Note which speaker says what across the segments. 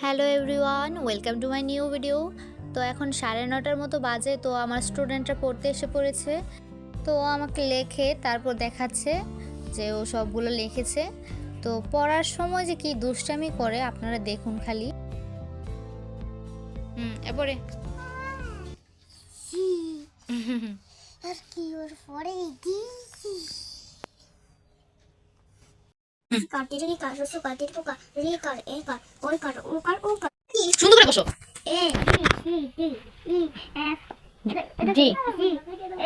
Speaker 1: Hello everyone welcome to my new video তো এখন সাড়ে নটার মতো বাজে, তো আমার স্টুডেন্টরা পড়তে এসে পড়েছে। তো আমাকে লেখে, তারপর দেখাচ্ছে যে ও সবগুলো লিখেছে। তো পড়ার সময় যে কি দুষ্টামি করে, আপনারা দেখুন খালি। হুম এরপরে
Speaker 2: আর কি ওর পরে কি কার রসু কাটি পোকা রে কার এ কার ওই কার ও কার ও কার
Speaker 1: সুন্দর করে বসো।
Speaker 2: A C D E F
Speaker 1: G.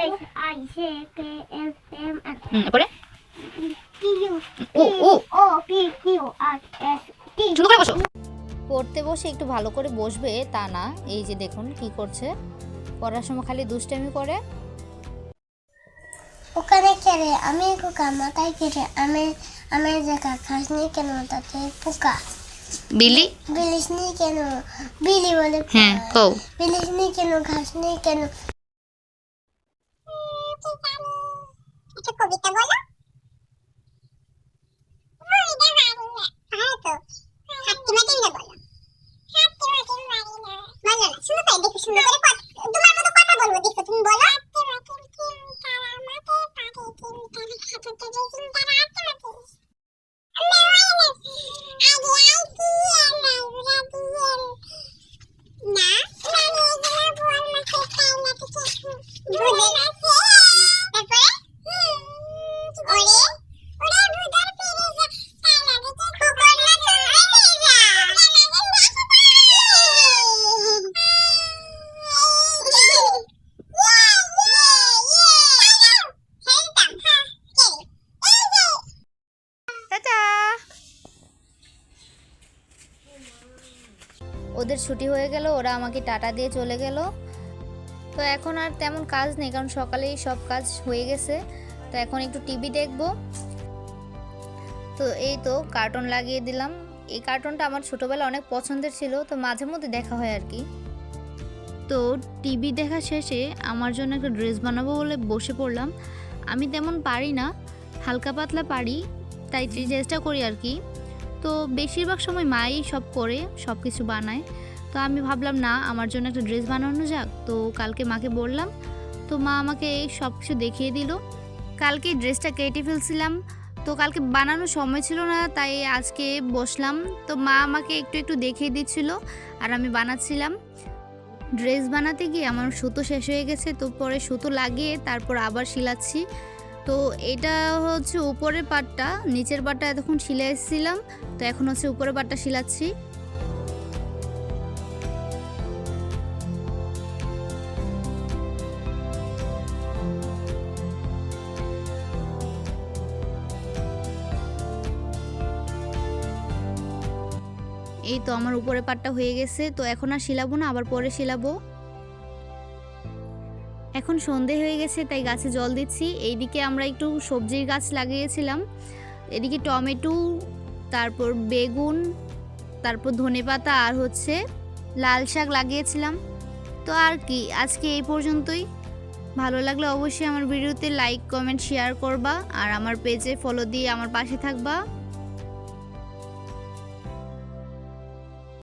Speaker 2: H I J K L M N
Speaker 1: হুম এরপরে?
Speaker 2: P U
Speaker 1: O O.
Speaker 2: O P Q R S T
Speaker 1: সুন্দর করে বসো। পড়তে বসে একটু ভালো করে বসবে তা না এই যে দেখুন কি করছে। পড়ার সময় খালি দুষ্টামি করে।
Speaker 2: ওখানে কেড়ে আমি পোকা মাথায় কেটে আমি আমি জায়গা খাসনি কেন তাতে পোকা
Speaker 1: বিলি
Speaker 2: বিলিস নি কেন বিলি বলে
Speaker 1: হ্যাঁ কও
Speaker 2: বিলিস নি কেন ঘাস নি কেন একটা কবিতা বলো তোমার মতো কথা বলব দেখো তুমি বলো
Speaker 1: টাটা ওদের ছুটি হয়ে গেল, ওরা আমাকে টাটা দিয়ে চলে গেল। তো এখন আর তেমন কাজ নেই, কারণ সকালেই সব কাজ হয়ে গেছে। তো এখন একটু টিভি দেখব। তো এই তো কার্টুন লাগিয়ে দিলাম। এই কার্টুনটা আমার ছোটোবেলা অনেক পছন্দের ছিল, তো মাঝে মধ্যে দেখা হয় আর কি। তো টিভি দেখা শেষে আমার জন্য একটা ড্রেস বানাবো বলে বসে পড়লাম। আমি তেমন পারি না, হালকা পাতলা পারি, তাই চেষ্টা করি আর কি। তো বেশিরভাগ সময় মাই সব করে সব কিছু বানায়। তো আমি ভাবলাম, না, আমার জন্য একটা ড্রেস বানানো যাক। তো কালকে মাকে বললাম, তো মা আমাকে এই সব কিছু দেখিয়ে দিল। কালকে ড্রেসটা কেটে ফেলছিলাম। তো কালকে বানানোর সময় ছিল না, তাই আজকে বসলাম। তো মা আমাকে একটু একটু দেখিয়ে দিচ্ছিল আর আমি বানাচ্ছিলাম। ড্রেস বানাতে গিয়ে আমার সুতো শেষ হয়ে গেছে, তো পরে সুতো লাগিয়ে তারপর আবার শিলাচ্ছি। তো এটা হচ্ছে উপরের পাটটা, নিচের পাটটা এতক্ষণ শিলে এসেছিলাম তো এখন হচ্ছে উপরের পাটটা শিলাচ্ছি। এই তো আমার উপরের পাটটা হয়ে গেছে, তো এখন আর শিলাবো না, আবার পরে শিলাবো। এখন সন্ধে হয়ে গেছে, তাই গাছে জল দিচ্ছি। এইদিকে আমরা একটু সবজির গাছ লাগিয়েছিলাম। এদিকে টমেটো, তারপর বেগুন, তারপর ধনেপাতা আর হচ্ছে লাল শাক লাগিয়েছিলাম। তো আর কি, আজকে এই পর্যন্তই। ভালো লাগলে অবশ্যই আমার ভিডিওতে লাইক, কমেন্ট, শেয়ার করবা। আর আমার পেজে ফলো দিয়ে আমার পাশে থাকবা।